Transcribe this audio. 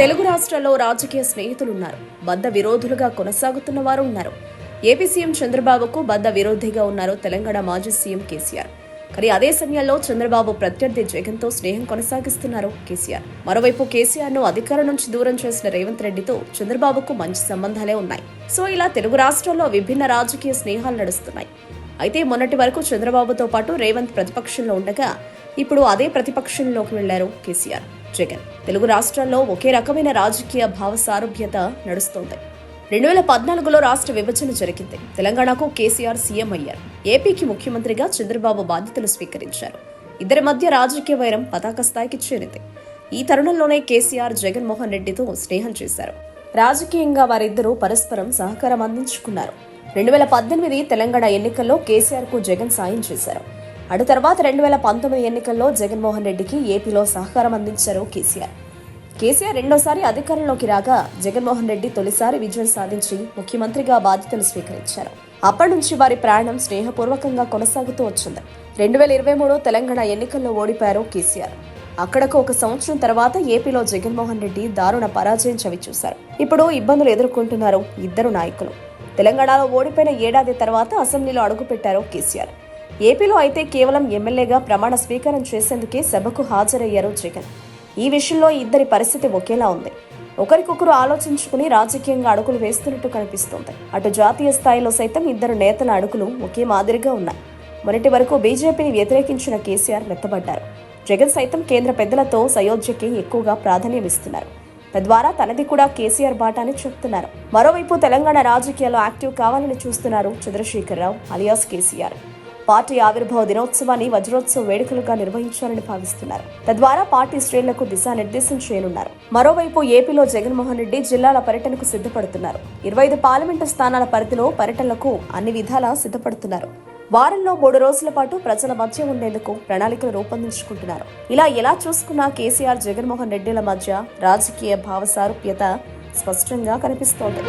తెలుగు రాష్ట్రాల్లో రాజకీయ స్నేహితులున్నారు. బద్ద విరోధులుగా కొనసాగుతున్న వారు ఉన్నారు. ఏపీ సీఎం చంద్రబాబుకు బద్ద విరోధిగా ఉన్నారు తెలంగాణ మాజీ సీఎం కేసీఆర్. కానీ అదే సమయంలో చంద్రబాబు ప్రత్యర్థి జగన్తో స్నేహం కొనసాగిస్తున్నారు కేసీఆర్. మరోవైపు కేసీఆర్ను అధికారం నుంచి దూరం చేసిన రేవంత్ రెడ్డితో చంద్రబాబుకు మంచి సంబంధాలే ఉన్నాయి. సో ఇలా తెలుగు రాష్ట్రాల్లో విభిన్న రాజకీయ స్నేహాలు నడుస్తున్నాయి. అయితే మొన్నటి వరకు చంద్రబాబుతో పాటు రేవంత్ ప్రతిపక్షంలో ఉండగా ఇప్పుడు అదే ప్రతిపక్షంలోకి వెళ్ళారు కేసీఆర్. జగన్. తెలుగు రాష్ట్రాల్లో ఒకే రకమైన రాజకీయ భావ సారూప్యత నడుస్తోంది. రెండు వేల పద్నాలుగులో రాష్ట్ర విభజన జరిగింది. తెలంగాణకు కేసీఆర్ సీఎం అయ్యారు. ఏపీకి ముఖ్యమంత్రిగా చంద్రబాబు బాధ్యతలు స్వీకరించారు. ఇద్దరి మధ్య రాజకీయ వైరం పతాక స్థాయికి చేరింది. ఈ తరుణంలోనే కేసీఆర్ జగన్మోహన్ రెడ్డితో స్నేహం చేశారు. రాజకీయంగా వారిద్దరూ పరస్పరం సహకారం అందించుకున్నారు. రెండు వేల పద్దెనిమిది తెలంగాణ ఎన్నికల్లో కేసీఆర్కు జగన్ సాయం చేశారు. అటు తర్వాత రెండు వేల పంతొమ్మిది ఎన్నికల్లో జగన్మోహన్ రెడ్డికి ఏపీలో సహకారం అందించారు కేసీఆర్. కేసీఆర్ రెండోసారి అధికారంలోకి రాగా జగన్మోహన్ రెడ్డి తొలిసారి విజయం సాధించి ముఖ్యమంత్రిగా బాధ్యతలు స్వీకరించారు. అప్పటి నుంచి వారి ప్రయాణం స్నేహపూర్వకంగా కొనసాగుతూ వచ్చింది. రెండు వేల ఇరవై మూడు తెలంగాణ ఎన్నికల్లో ఓడిపారు కేసీఆర్. అక్కడకు ఒక సంవత్సరం తర్వాత ఏపీలో జగన్మోహన్ రెడ్డి దారుణ పరాజయం చవిచూశారు ఇప్పుడు ఇబ్బందులు ఎదుర్కొంటున్నారు ఇద్దరు నాయకులు. తెలంగాణలో ఓడిపోయిన ఏడాది తర్వాత అసెంబ్లీలో అడుగుపెట్టారు కేసీఆర్. ఏపీలో అయితే కేవలం ఎమ్మెల్యేగా ప్రమాణ స్వీకారం చేసేందుకే సభకు హాజరయ్యారు జగన్. ఈ విషయంలో ఇద్దరి పరిస్థితి ఒకేలా ఉంది. ఒకరికొకరు ఆలోచించుకుని రాజకీయంగా అడుగులు వేస్తున్నట్టు కనిపిస్తోంది. అటు జాతీయ స్థాయిలో సైతం ఇద్దరు నేతల అడుగులు ఒకే మాదిరిగా ఉన్నాయి. మొన్నటి వరకు బీజేపీని వ్యతిరేకించిన కేసీఆర్ మెత్తబడ్డారు. జగన్ సైతం కేంద్ర పెద్దలతో సయోధ్యకి ఎక్కువగా ప్రాధాన్యం ఇస్తున్నారు. తద్వారా తనది కూడా కేసీఆర్ బాట అని చెప్తున్నారు. మరోవైపు తెలంగాణ రాజకీయాల్లో యాక్టివ్ కావాలని చూస్తున్నారు చంద్రశేఖరరావు అలియాస్ కేసీఆర్. పార్టీ ఆవిర్భావ దినోత్సవాన్ని వజ్రోత్సవ వేడుకలుగా నిర్వహించాలని భావిస్తున్నారు. తద్వారా పార్టీ శ్రేణులకు దిశానిర్దేశం చేయనున్నారు. మరోవైపు ఏపీలో జగన్మోహన్ రెడ్డి జిల్లాల పర్యటనకు సిద్ధపడుతున్నారు. ఇరవై ఐదు పార్లమెంటు స్థానాల పరిధిలో పర్యటనలకు అన్ని విధాలా సిద్ధపడుతున్నారు. వారంలో మూడు రోజుల పాటు ప్రజల మధ్య ఉండేందుకు ప్రణాళికలు రూపొందించుకుంటున్నారు. ఇలా ఎలా చూసుకున్నా కేసీఆర్ జగన్మోహన్ రెడ్డిల మధ్య రాజకీయ భావ సారూప్యత స్పష్టంగా కనిపిస్తోంది.